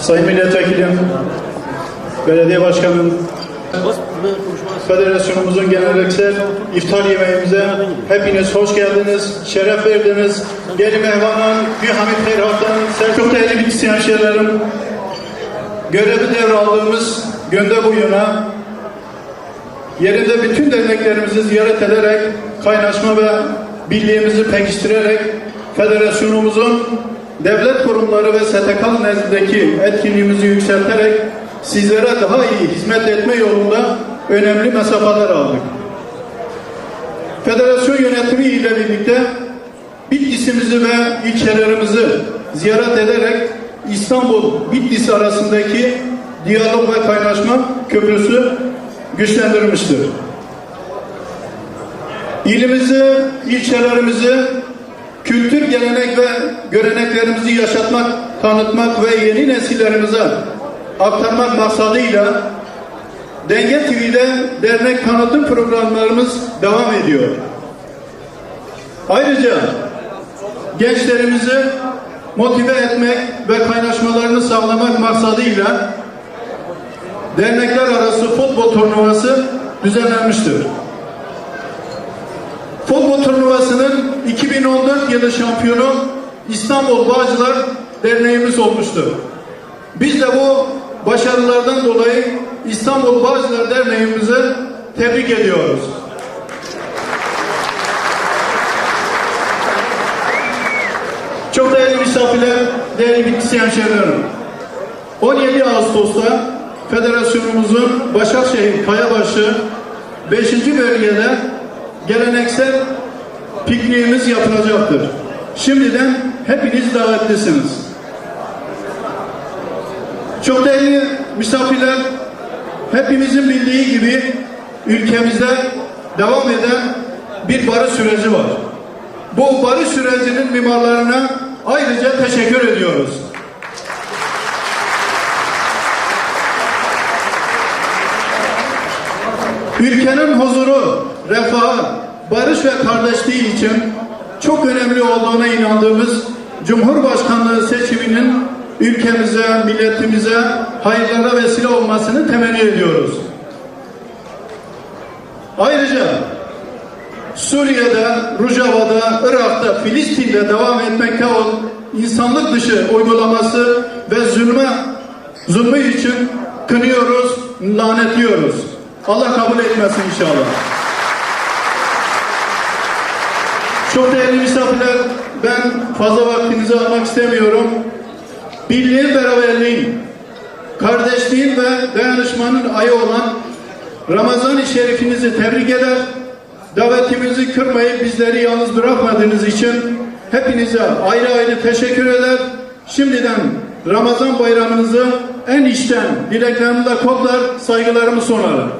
Sayın Milletvekilim, Belediye Başkanım, Federasyonumuzun geleneksel iftar yemeğimize hepiniz hoş geldiniz, şeref verdiniz. Geri Mehvan'ın, Hamit Ferhat'ın, çok değerli bitki hemşehrilerim, görevi devraldığımız günde bu yerinde bütün derneklerimizi ziyaret ederek kaynaşma ve birliğimizi pekiştirerek federasyonumuzun devlet kurumları ve STK nezdindeki etkinliğimizi yükselterek sizlere daha iyi hizmet etme yolunda önemli mesafeler aldık. Federasyon yönetimi ile birlikte Bitlis'imizi ve ilçelerimizi ziyaret ederek İstanbul Bitlis arasındaki diyalog ve kaynaşma köprüsü güçlendirmiştir. İlimizi, ilçelerimizi kültür, gelenek ve göreneklerimizi yaşatmak, tanıtmak ve yeni nesillerimize aktarmak maksadıyla Denge TV'de dernek tanıtım programlarımız devam ediyor. Ayrıca gençlerimizi motive etmek ve kaynaşmalarını sağlamak maksadıyla dernekler arası futbol turnuvası düzenlenmiştir. Futbol turnuvasının 2014 yılı şampiyonu İstanbul Bağcılar Derneğimiz olmuştur. Biz de bu başarılardan dolayı İstanbul Bağcılar Derneğimizi tebrik ediyoruz. Çok değerli misafirler, değerli bitkisi hemşehrilerim. 17 Ağustos'ta Federasyonumuzun Başakşehir Kayabaşı 5. bölgede geleneksel pikniğimiz yapılacaktır. Şimdiden hepiniz davetlisiniz. Çok değerli misafirler, hepimizin bildiği gibi ülkemizde devam eden bir barış süreci var. Bu barış sürecinin mimarlarına ayrıca teşekkür ediyoruz. Ülkenin huzuru, refahı, barış ve kardeşliği için çok önemli olduğuna inandığımız Cumhurbaşkanlığı seçiminin ülkemize, milletimize hayırlara vesile olmasını temenni ediyoruz. Ayrıca Suriye'de, Rojava'da, Irak'ta, Filistin'de devam etmekte olan insanlık dışı uygulaması ve zulme zulmü için kınıyoruz, lanetliyoruz. Allah kabul etmesin inşallah. Çok değerli misafirler, ben fazla vaktinizi almak istemiyorum. Birliğin, beraberliğin, kardeşliğin ve dayanışmanın ayı olan Ramazan-ı Şerifinizi tebrik eder. Davetimizi kırmayıp bizleri yalnız bırakmadığınız için hepinize ayrı ayrı teşekkür eder. Şimdiden Ramazan bayramınızı en içten dileklerimle kodlar, saygılarımı sunarım.